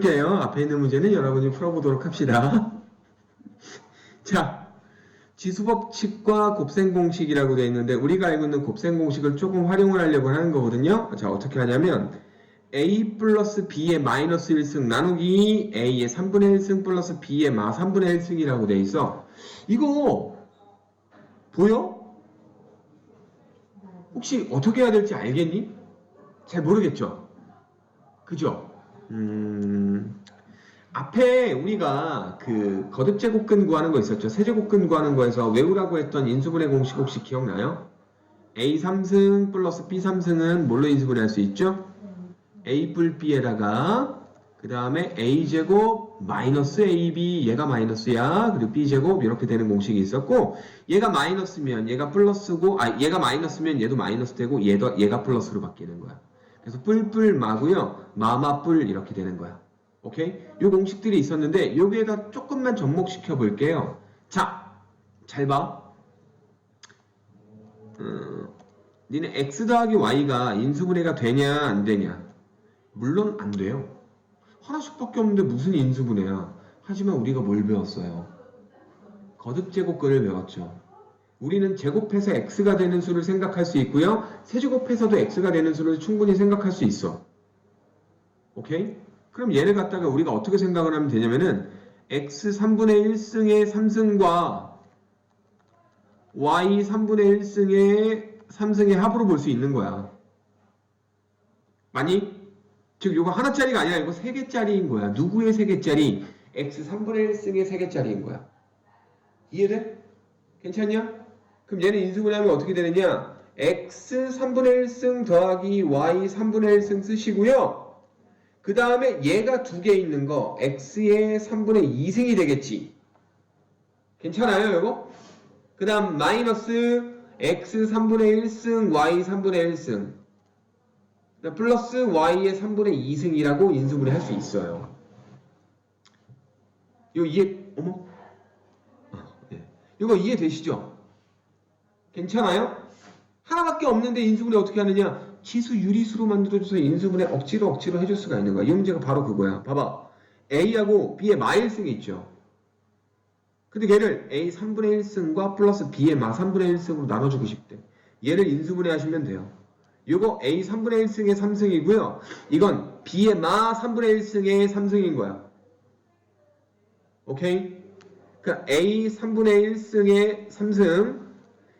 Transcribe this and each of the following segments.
게요. 앞에 있는 문제는 여러분이 풀어보도록 합시다. 자, 지수법칙과 곱셈공식이라고 되어 있는데 우리가 알고 있는 곱셈공식을 조금 활용을 하려고 하는 거거든요. 자, 어떻게 하냐면 a 플러스 b의 마이너스 1승 나누기 a의 3분의 1승 플러스 b의 마 3분의 1승이라고 돼 있어. 이거 보여? 혹시 어떻게 해야 될지 알겠니? 잘 모르겠죠? 그죠? 음, 앞에 우리가 그 거듭 제곱근 구하는 거 있었죠. 세제곱근 구하는 거에서 외우라고 했던 인수분해 공식 혹시 기억나요? a 3승 플러스 b 3승은 뭘로 인수분해할 수 있죠? a 뿔 b에다가 그 다음에 a제곱 마이너스 ab 얘가 마이너스야 그리고 b제곱 이렇게 되는 공식이 있었고 얘가 마이너스면 얘가 플러스고 아 얘가 마이너스면 얘도 마이너스 되고 얘도 얘가 플러스로 바뀌는 거야 그래서 뿔뿔 마고요. 마마 뿔 이렇게 되는 거야. 오케이? 요 공식들이 있었는데 여기에다 조금만 접목시켜 볼게요. 자 잘 봐. 음, 니네 x 더하기 y가 인수분해가 되냐 안 되냐? 물론 안 돼요. 하나씩밖에 없는데 무슨 인수분해야. 하지만 우리가 뭘 배웠어요? 거듭제곱근을 배웠죠. 우리는 제곱해서 x가 되는 수를 생각할 수 있고요. 세제곱해서도 x가 되는 수를 충분히 생각할 수 있어. 오케이? 그럼 얘를 갖다가 우리가 어떻게 생각을 하면 되냐면은 x 3분의 1승의 3승과 y 3분의 1승의 3승의 합으로 볼 수 있는 거야. 맞니? 즉 이거 하나짜리가 아니라 이거 세 개짜리인 거야. 누구의 세 개짜리? x 3분의 1승의 세 개짜리인 거야. 이해돼? 괜찮냐? 그럼 얘는 인수분해하면 어떻게 되느냐? x 3분의 1승 더하기 y 3분의 1승 쓰시고요. 그 다음에 얘가 두 개 있는 거 x의 3분의 2승이 되겠지. 괜찮아요, 이거? 그 다음 마이너스 x 3분의 1승 y 3분의 1승 플러스 y의 3분의 2승이라고 인수분해 할 수 있어요. 이거 이해, 어머? 아, 예. 이거 이해되시죠? 괜찮아요? 하나밖에 없는데 인수분해 어떻게 하느냐? 치수 유리수로 만들어줘서 인수분해 억지로 억지로 해줄 수가 있는 거야. 이 문제가 바로 그거야. 봐봐. A하고 B의 마일승이 있죠. 근데 얘를 A 3분의 1승과 플러스 B의 마 3분의 1승으로 나눠주고 싶대. 얘를 인수분해 하시면 돼요. 이거 A 3분의 1승의 3승이고요. 이건 B의 마 3분의 1승의 3승인 거야. 오케이? 그러니까 A 3분의 1승의 3승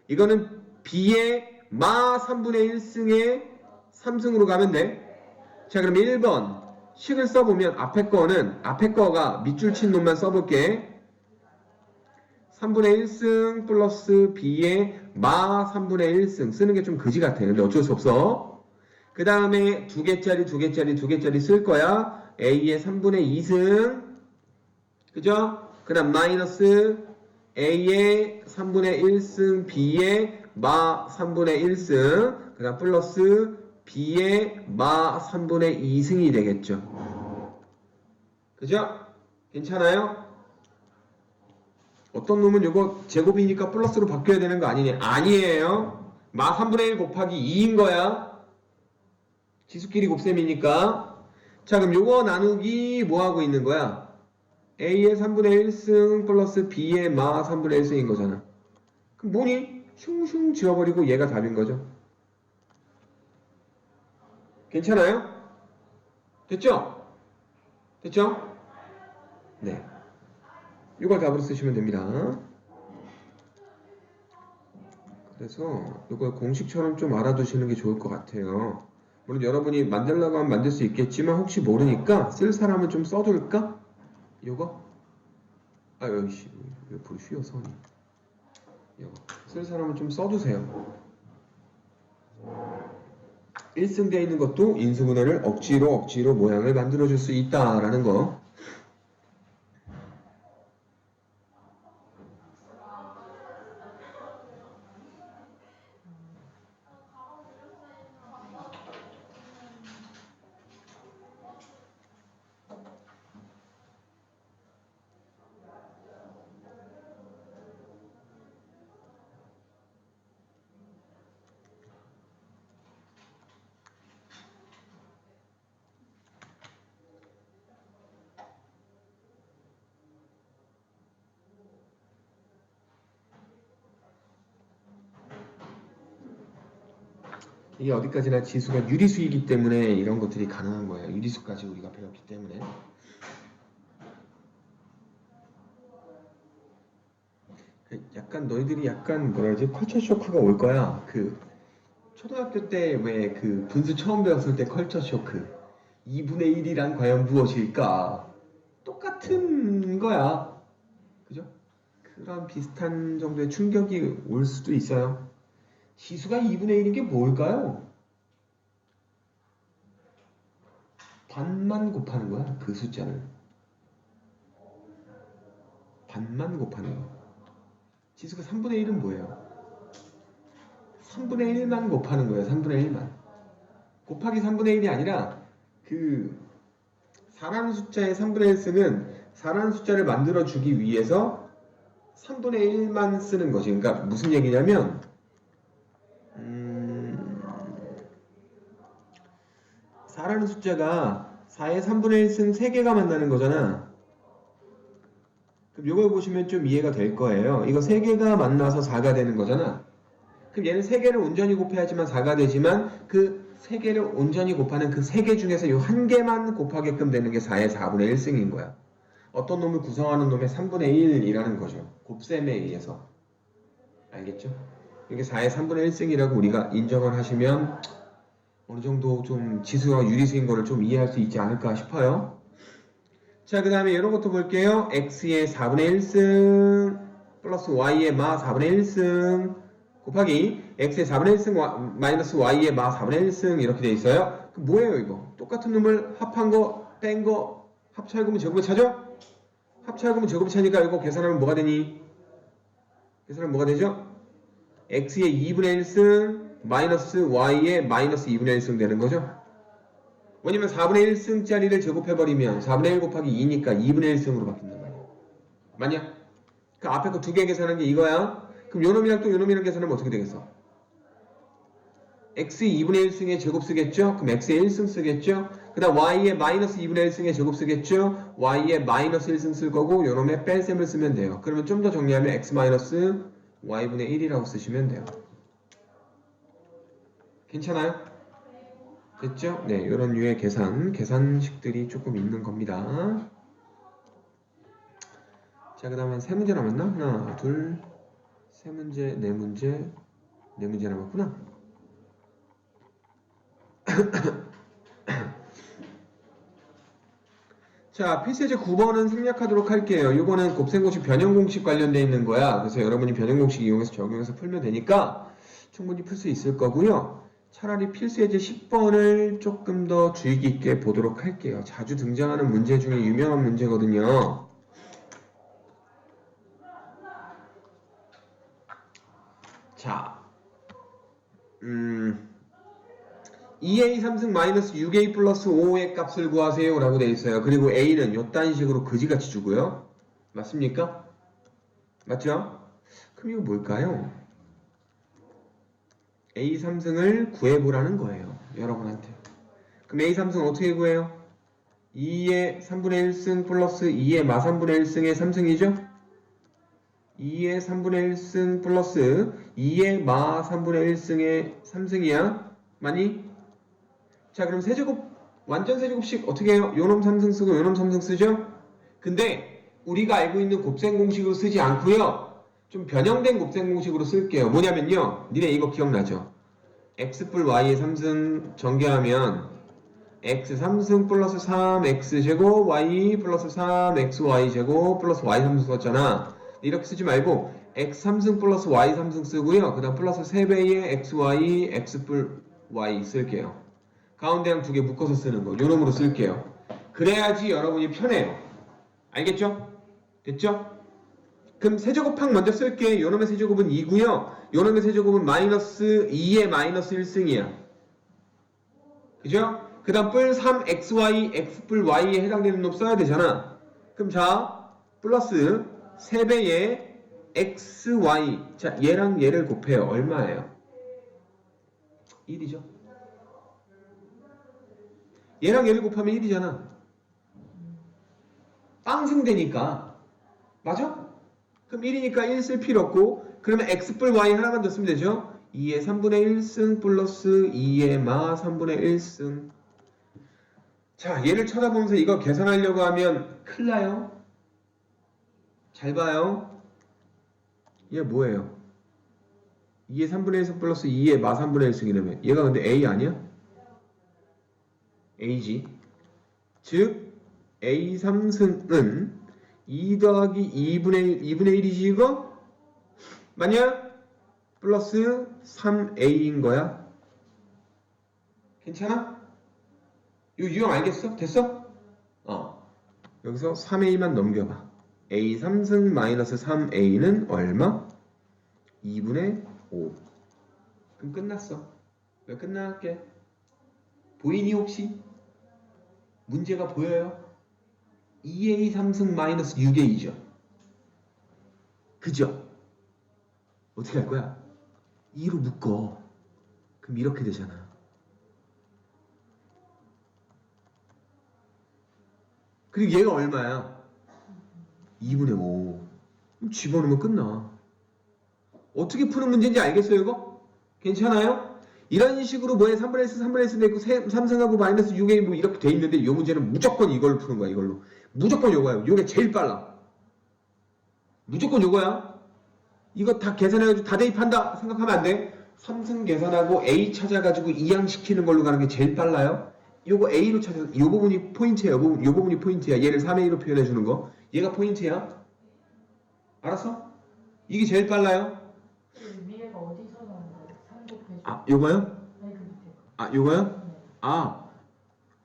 이거는 B의 마 3분의 1승의 3승으로 가면 돼. 자 그럼 1번 식을 써보면 앞에 거는 앞에 거가 밑줄 친 놈만 써볼게. 3분의 1승 플러스 b의 마 3분의 1승 쓰는 게 좀 그지 같아. 근데 어쩔 수 없어. 그 다음에 두 개짜리, 두 개짜리, 두 개짜리 쓸 거야. a의 3분의 2승. 그죠? 그 다음 마이너스 a의 3분의 1승 b의 마 3분의 1승. 그 다음 플러스 b의 마 3분의 2승이 되겠죠. 그죠? 괜찮아요? 어떤 놈은 이거 제곱이니까 플러스로 바뀌어야 되는 거 아니냐? 아니에요. 마 3분의 1 곱하기 2인 거야. 지수끼리 곱셈이니까. 자, 그럼 요거 나누기 뭐 하고 있는 거야? A의 3분의 1승 플러스 B의 마 3분의 1승인 거잖아. 그럼 뭐니? 슝슝 지워버리고 얘가 답인 거죠. 괜찮아요? 됐죠? 됐죠? 네. 이걸 답으로 쓰시면 됩니다. 그래서 이걸 공식처럼 좀 알아두시는 게 좋을 것 같아요. 물론 여러분이 만들라고 하면 만들 수 있겠지만 혹시 모르니까 쓸 사람은 좀 써둘까? 이거? 아 여기 왜 불이 휘어 선이? 이거 쓸 사람은 좀 써두세요. 1승되어 있는 것도 인수분해를 억지로 억지로 모양을 만들어줄 수 있다라는 거 이게 어디까지나 지수가 유리수이기 때문에 이런 것들이 가능한 거예요. 유리수까지 우리가 배웠기 때문에. 약간 너희들이 약간 뭐라 그러지 컬처 쇼크가 올 거야. 그 초등학교 때 왜 그 분수 처음 배웠을 때 컬처 쇼크 2분의 1이란 과연 무엇일까? 똑같은 거야. 그죠? 그런 비슷한 정도의 충격이 올 수도 있어요. 지수가 2분의 1인 게 뭘까요? 반만 곱하는 거야, 그 숫자를. 반만 곱하는 거. 지수가 3분의 1은 뭐예요? 3분의 1만 곱하는 거예요, 3분의 1만. 곱하기 3분의 1이 아니라, 그, 4라는 숫자의 3분의 1 쓰는 4라는 숫자를 만들어주기 위해서 3분의 1만 쓰는 거지. 그러니까 무슨 얘기냐면, 4라는 숫자가 4의 3분의 1쓴 3개가 만나는 거잖아. 그럼 이걸 보시면 좀 이해가 될 거예요. 이거 3개가 만나서 4가 되는 거잖아. 그럼 얘는 3개를 온전히 곱해야지만 4가 되지만 그 3개를 온전히 곱하는 그 3개 중에서 이 한 개만 곱하게끔 되는 게 4의 4분의 1승인 거야. 어떤 놈을 구성하는 놈의 3분의 1이라는 거죠. 곱셈에 의해서. 알겠죠? 이게 4의 3분의 1승이라고 우리가 인정을 하시면 어느 정도 좀 지수와 유리수인 거를 좀 이해할 수 있지 않을까 싶어요. 자, 그 다음에 이런 것도 볼게요. x의 4분의 1승 플러스 y의 마 4분의 1승 곱하기 x의 4분의 1승 와- 마이너스 y의 마 4분의 1승 이렇게 돼 있어요. 그 뭐예요 이거? 똑같은 놈을 합한 거, 뺀 거, 합차해보면 제곱을 찾죠? 합차해보면 제곱을 차니까 이거 계산하면 뭐가 되니? 계산하면 뭐가 되죠? x의 2분의 1승 마이너스 y의 마이너스 2분의 1승 되는 거죠? 왜냐면 4분의 1승짜리를 제곱해버리면 4분의 1 곱하기 2니까 2분의 1승으로 바뀐단 말이야. 맞냐? 그 앞에 거 두 개 계산한 게 이거야. 그럼 요놈이랑 또 요놈이랑 계산하면 어떻게 되겠어? x 2분의 1승의 제곱 쓰겠죠? 그럼 x의 1승 쓰겠죠? 그 다음 y의 마이너스 2분의 1승의 제곱 쓰겠죠? y의 마이너스 1승 쓸 거고 요놈의 뺄셈을 쓰면 돼요. 그러면 좀 더 정리하면 x 마이너스 y분의 1이라고 쓰시면 돼요. 괜찮아요? 됐죠? 네, 이런 류의 계산, 계산식들이 조금 있는 겁니다. 자, 그 다음에 세 문제 남았나? 하나, 둘, 세 문제, 네 문제, 네 문제 남았구나. 자, 필수제 9번은 생략하도록 할게요. 이거는 곱셈공식 변형공식 관련돼 있는 거야. 그래서 여러분이 변형공식 이용해서 적용해서 풀면 되니까 충분히 풀 수 있을 거고요. 차라리 필수예제 10번을 조금 더 주의 깊게 보도록 할게요. 자주 등장하는 문제 중에 유명한 문제거든요. 자, 음, 2a 3승 마이너스 6a 플러스 5의 값을 구하세요 라고 되어 있어요. 그리고 a는 요딴 식으로 그지같이 주고요. 맞습니까? 맞죠? 그럼 이거 뭘까요? A 3승을 구해보라는 거예요. 여러분한테. 그럼 a 3승 어떻게 구해요? 2의 3분의 1승 플러스 2의 마 3분의 1승의 3승이죠? 2의 3분의 1승 플러스 2의 마 3분의 1승의 3승이야. 많이? 자, 그럼 세제곱, 완전 세제곱식 어떻게 해요? 요놈 3승 쓰고 요놈 3승 쓰죠? 근데 우리가 알고 있는 곱셈 공식으로 쓰지 않고요. 좀 변형된 곱셈 공식으로 쓸게요. 뭐냐면요. 니네 이거 기억나죠? x뿔 y의 3승 전개하면 x 3승 플러스 3x 제곱 y 플러스 3xy 제곱 플러스 y 3승 썼잖아. 이렇게 쓰지 말고 x 3승 플러스 y 3승 쓰고요. 그 다음 플러스 3배의 xy x뿔 y 쓸게요. 가운데랑 두개 묶어서 쓰는 거. 요 놈으로 쓸게요. 그래야지 여러분이 편해요. 알겠죠? 됐죠? 그럼 세제곱항 먼저 쓸게. 요놈의 세제곱은 2고요. 요놈의 세제곱은 마이너스 2의 마이너스 1승이야. 그죠? 그 다음 뿔 3xy, x뿔 y에 해당되는 놈 써야 되잖아. 그럼 자, 플러스 3배의 xy. 자, 얘랑 얘를 곱해요. 얼마예요? 1이죠. 얘랑 얘를 곱하면 1이잖아. 빵승 되니까. 맞아? 그럼 1이니까 1 쓸 필요 없고, 그러면 x뿔 y 하나만 더 쓰면 되죠? 2의 3분의 1승 플러스 2의 마 3분의 1승 자 얘를 쳐다보면서 이거 계산하려고 하면 큰일 나요. 잘 봐요. 얘 뭐예요? 2의 3분의 1승 플러스 2의 마 3분의 1승이라면 얘가 근데 A 아니야? A지. 즉 A 3승은 2 더하기 2분의 1, 2분의 1이지 이거? 맞냐? 플러스 3a인 거야. 괜찮아? 이 유형 알겠어? 됐어? 어. 여기서 3a만 넘겨봐. a 3승 마이너스 3a는 얼마? 2분의 5. 그럼 끝났어. 왜 끝날게? 보이니 혹시? 문제가 보여요? 2a 3승 마이너스 6a죠. 그죠? 어떻게 할 거야? 2로 묶어. 그럼 이렇게 되잖아. 그리고 얘가 얼마야? 2분의 5. 그럼 집어넣으면 끝나. 어떻게 푸는 문제인지 알겠어요, 이거? 괜찮아요? 이런 식으로 뭐에 3분의 1, 3분의 1 되고 3승하고 마이너스 6에 뭐 이렇게 돼 있는데 이 문제는 무조건 이걸로 푸는 거야, 이걸로. 무조건 요거야. 요게 제일 빨라. 무조건 요거야. 이거 다 계산해가지고 다 대입한다 생각하면 안 돼. 3승 계산하고 A 찾아가지고 이항시키는 걸로 가는 게 제일 빨라요. 요거 A로 찾아, 요 부분이 포인트야. 요 부분, 요 부분이 포인트야. 얘를 3A로 표현해 주는 거. 얘가 포인트야. 알았어? 이게 제일 빨라요. 그 위에가 어디서 나온 거예요? 3 곱해줘. 아, 요거요? 네, 그 밑에. 아, 요거요? 네. 아,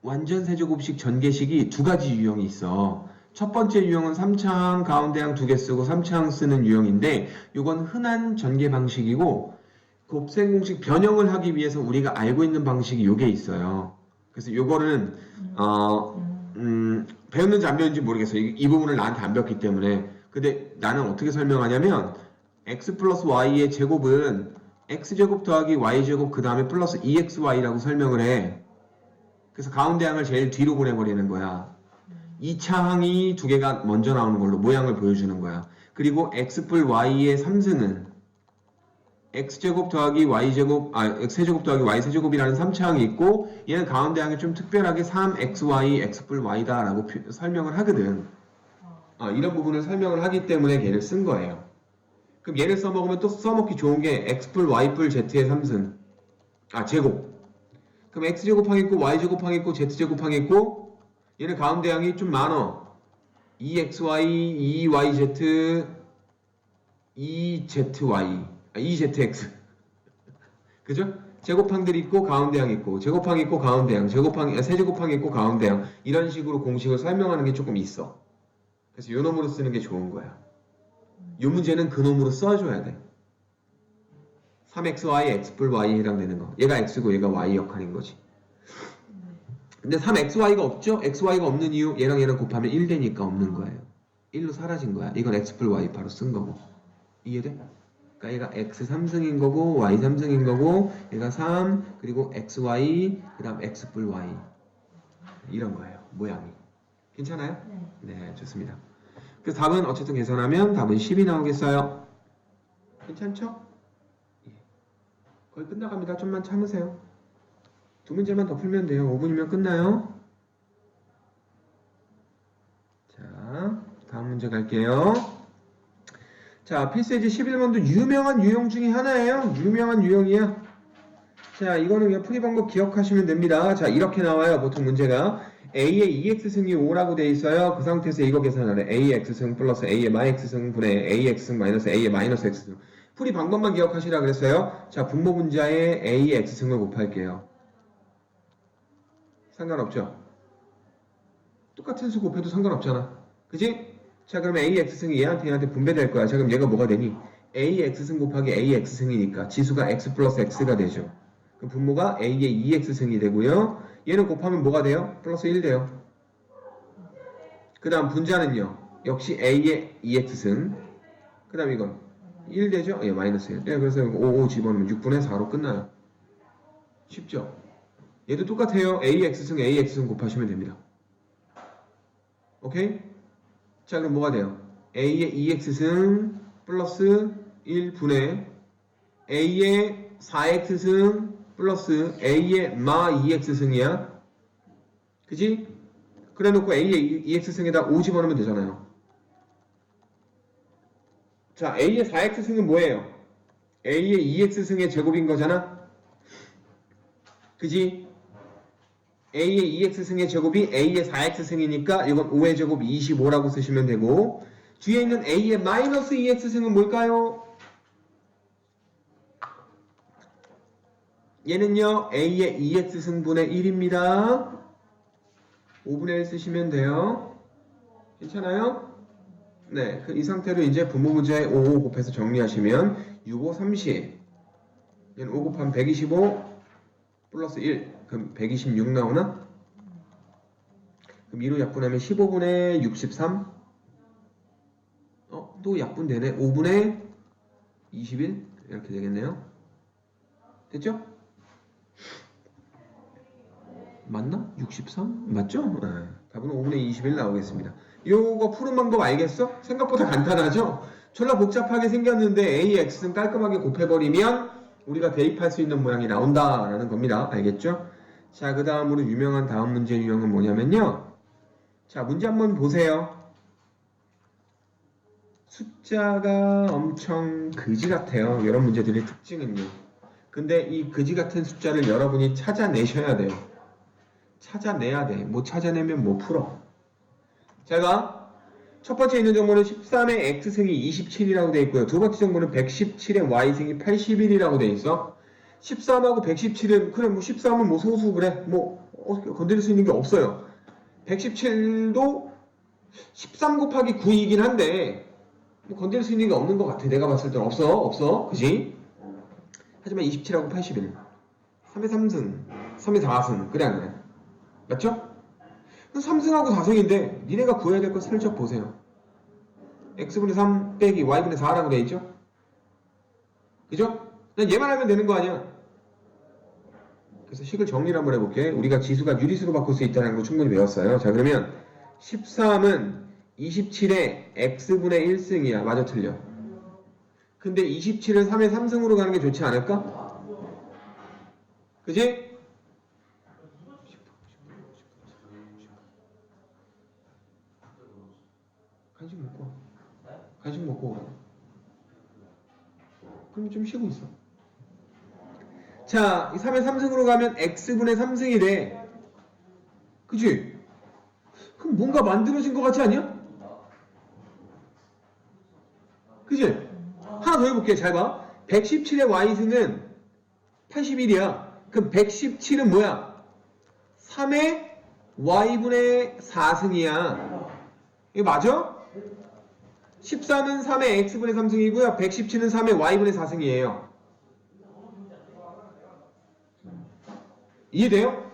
완전 세제곱식 전개식이 두 가지 유형이 있어. 첫 번째 유형은 3차항 가운데 항 두 개 쓰고 3차항 쓰는 유형인데 이건 흔한 전개 방식이고 곱셈 공식 변형을 하기 위해서 우리가 알고 있는 방식이 요게 있어요. 그래서 요거는 어, 음, 음, 배웠는지 안 배웠는지 모르겠어요. 이, 이 부분을 나한테 안 배웠기 때문에. 근데 나는 어떻게 설명하냐면 x 플러스 y의 제곱은 x제곱 더하기 y제곱 그 다음에 플러스 2xy라고 설명을 해. 그래서 가운데 항을 제일 뒤로 보내버리는 거야. 2차 항이 두 개가 먼저 나오는 걸로 모양을 보여주는 거야. 그리고 x뿔 y의 3승은 x제곱 더하기 y제곱, 아, x제곱 더하기 y세제곱이라는 3차 항이 있고 얘는 가운데 항이 좀 특별하게 3xy, x뿔 y다 라고 표- 설명을 하거든. 어, 아, 이런 부분을 설명을 하기 때문에 얘를 쓴 거예요. 그럼 얘를 써먹으면 또 써먹기 좋은 게 x뿔 y뿔 z의 3승. 아, 제곱. 그럼 x제곱항 있고 y제곱항 있고 z제곱항 있고 얘는 가운데 항이 좀 많어. 2xy, 2yz, 2zy, 아, 2zx. 그죠? 제곱항들이 있고 가운데 항 있고 제곱항 있고 가운데 항, 제곱항, 아, 세제곱항 있고 가운데 항 이런 식으로 공식을 설명하는 게 조금 있어. 그래서 요 놈으로 쓰는 게 좋은 거야. 요 문제는 그 놈으로 써줘야 돼. 3xy, x뿔 y에 해당되는 거. 얘가 x고 얘가 y 역할인 거지. 근데 3xy가 없죠? xy가 없는 이유 얘랑 얘랑 곱하면 1 되니까 없는 거예요. 1로 사라진 거야. 이건 x뿔 y 바로 쓴 거고. 이해돼? 그러니까 얘가 x 3승인 거고 y 3승인 거고 얘가 3 그리고 xy 그다음 x뿔 y 이런 거예요. 모양이. 괜찮아요? 네. 네, 좋습니다. 그래서 답은 어쨌든 계산하면 답은 10이 나오겠어요. 괜찮죠? 예. 거의 끝나갑니다. 좀만 참으세요. 두 문제만 더 풀면 돼요. 5분이면 끝나요. 자, 다음 문제 갈게요. 자, 필수예제 11번도 유명한 유형 중에 하나예요. 유명한 유형이야. 자, 이거는 그냥 풀이 방법 기억하시면 됩니다. 자, 이렇게 나와요. 보통 문제가. A의 2x승이 5라고 돼 있어요. 그 상태에서 이거 계산하래. AX승 플러스 A의 마X승 분의 AX승 마이너스 A의 X승. 풀이 방법만 기억하시라 그랬어요. 자, 분모 분자에 A의 X승을 곱할게요. 상관없죠? 똑같은 수 곱해도 상관없잖아. 그지? 자, 그러면 AX승이 얘한테 얘한테 분배될 거야. 자, 그럼 얘가 뭐가 되니? AX승 곱하기 AX승이니까 지수가 X 플러스 X가 되죠. 그럼 분모가 A의 2X승이 되고요. 얘는 곱하면 뭐가 돼요? 플러스 1 돼요. 그 다음 분자는요. 역시 A의 2X승. 그 다음 이건 1 되죠? 예, 마이너스 1. 예, 그래서 5, 5 집어넣으면 6분의 4로 끝나요. 쉽죠? 얘도 똑같아요. AX승, AX승 곱하시면 됩니다. 오케이? 자, 그럼 뭐가 돼요? A의 2X승 플러스 1분의 A의 4x승 플러스 a의 마 2x승이야. 그지? 그래 놓고 a의 2x승에다 5 집어넣으면 되잖아요. 자, a의 4x승은 뭐예요? a의 2x승의 제곱인 거잖아? 그지? a의 2x승의 제곱이 a의 4x승이니까 이건 5의 제곱 25라고 쓰시면 되고 뒤에 있는 a의 마이너스 2x승은 뭘까요? 얘는요 a의 2x승분의 1입니다 5분의 1 쓰시면 돼요 괜찮아요? 네, 그이 상태로 이제 분모 문제에 5, 5 곱해서 정리하시면 6, 5, 30 얘는 5 곱하면 125 플러스 1 그럼 126 나오나? 그럼 2로 약분하면 15분의 63 어? 또 약분되네 5분의 21 이렇게 되겠네요 됐죠? 맞나? 63? 맞죠? 네. 답은 5분의 21 나오겠습니다 요거 푸는 방법 알겠어? 생각보다 간단하죠? 졸라 복잡하게 생겼는데 AX는 깔끔하게 곱해버리면 우리가 대입할 수 있는 모양이 나온다라는 겁니다. 알겠죠? 자, 그 다음으로 유명한 다음 문제 유형은 뭐냐면요. 자, 문제 한번 보세요. 숫자가 엄청 그지 같아요. 이런 문제들의 특징은요. 근데 이 그지 같은 숫자를 여러분이 찾아내셔야 돼요. 찾아내야 돼. 못 찾아내면 못 풀어. 제가 첫 번째 있는 정보는 13의 x승이 27이라고 돼 있고요. 두 번째 정보는 117의 y승이 81이라고 돼 있어. 13하고 117은 그래 뭐 13은 뭐 소수 그래 뭐 건드릴 수 있는 게 없어요. 117도 13 곱하기 9이긴 한데 뭐 건드릴 수 있는 게 없는 것 같아. 내가 봤을 땐 없어 없어 그지? 하지만 27하고 81 3의 3승 3의 4승 그래 안 그래? 맞죠? 3승하고 4승인데 니네가 구해야 될 거 슬쩍 보세요. x분의 3 빼기 y분의 4라고 돼 있죠? 그죠? 그냥 얘만 하면 되는 거 아니야? 그래서 식을 정리를 한번 해볼게. 우리가 지수가 유리수로 바꿀 수 있다는 거 충분히 배웠어요. 자 그러면 13은 27의 x분의 1승이야. 맞아 틀려. 근데 27을 3의 3승으로 가는 게 좋지 않을까? 그지? 간식 먹고 와. 간식 먹고 오라. 그럼 좀 쉬고 있어. 자, 이 3의 3승으로 가면 x분의 3승이 돼. 그지? 그럼 뭔가 만들어진 것 같지 않냐? 그지? 하나 더 해볼게. 잘 봐. 117의 y승은 81이야. 그럼 117은 뭐야? 3의 y분의 4승이야. 이거 맞아? 13은 3의 x분의 3승이고요. 117은 3의 y분의 4승이에요. 이해돼요?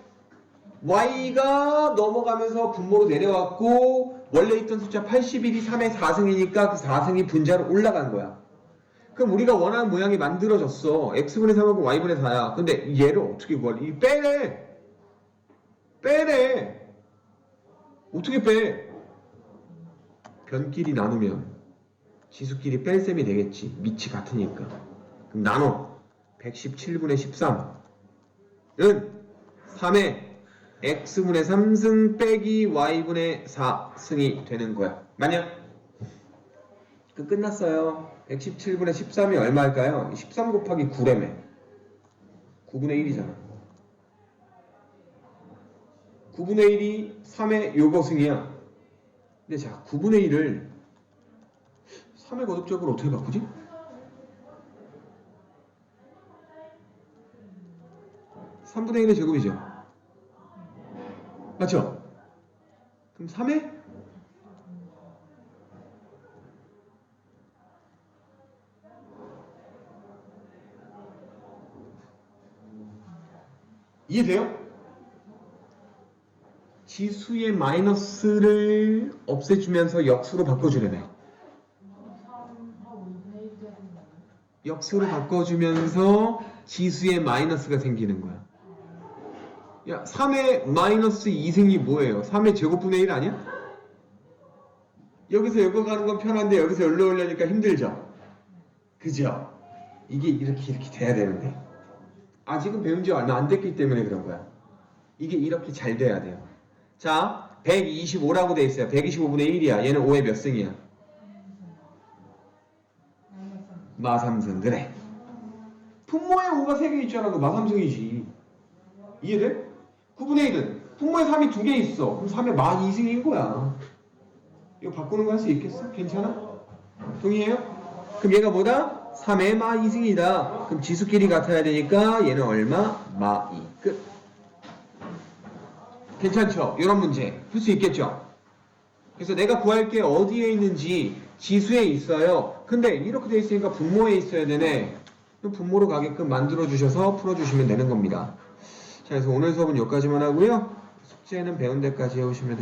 y가 넘어가면서 분모로 내려왔고 원래 있던 숫자 81이 3의 4승이니까 그 4승이 분자로 올라간 거야. 그럼 우리가 원하는 모양이 만들어졌어. x분의 3하고 y분의 4야. 근데 얘를 어떻게 구할? 이 빼래. 빼래. 어떻게 빼? 변끼리 나누면 지수끼리 뺄셈이 되겠지. 밑이 같으니까. 그럼 나눠. 117분의 13은 3의 x분의 3승 빼기 y분의 4승이 되는 거야. 맞냐? 그 끝났어요. 117분의 13이 얼마일까요? 13 곱하기 9래매. 9분의 1이잖아. 9분의 1이 3의 요거승이야. 근데 자, 9분의 1을 3의 거듭적으로 어떻게 바꾸지? 삼분의 1의 제곱이죠. 맞죠? 그럼 3의 이해돼요? 지수의 마이너스를 없애주면서 역수로 바꿔주려네. 3하고 2분의 1 되는 거 역수로 바꿔주면서 지수의 마이너스가 생기는 거야. 야, 3의 마이너스 2승이 뭐예요? 3의 제곱분의 1 아니야? 여기서 여기 가는 건 편한데 여기서 여기로 오려니까 힘들죠? 그죠? 이게 이렇게 이렇게 돼야 되는데. 아직은 배운 지 얼마 안 됐기 때문에 그런 거야. 이게 이렇게 잘 돼야 돼요. 자, 125라고 돼 있어요. 125분의 1이야. 얘는 5의 몇 승이야? 마삼승. 그래. 분모에 5가 3개 있잖아. 그 마삼승이지. 이해돼? 9분의 1은 분모에 3이 2개 있어. 그럼 3의 마 2승인 거야. 이거 바꾸는 거 할 수 있겠어? 괜찮아? 동의해요? 그럼 얘가 뭐다? 3의 마 2승이다. 그럼 지수끼리 같아야 되니까 얘는 얼마? 마 2. 끝. 괜찮죠? 이런 문제 풀 수 있겠죠? 그래서 내가 구할 게 어디에 있는지 지수에 있어요. 근데 이렇게 돼 있으니까 분모에 있어야 되네. 분모로 가게끔 만들어 주셔서 풀어 주시면 되는 겁니다. 자, 그래서 오늘 수업은 여기까지만 하고요. 숙제는 배운 데까지 해오시면 됩니다.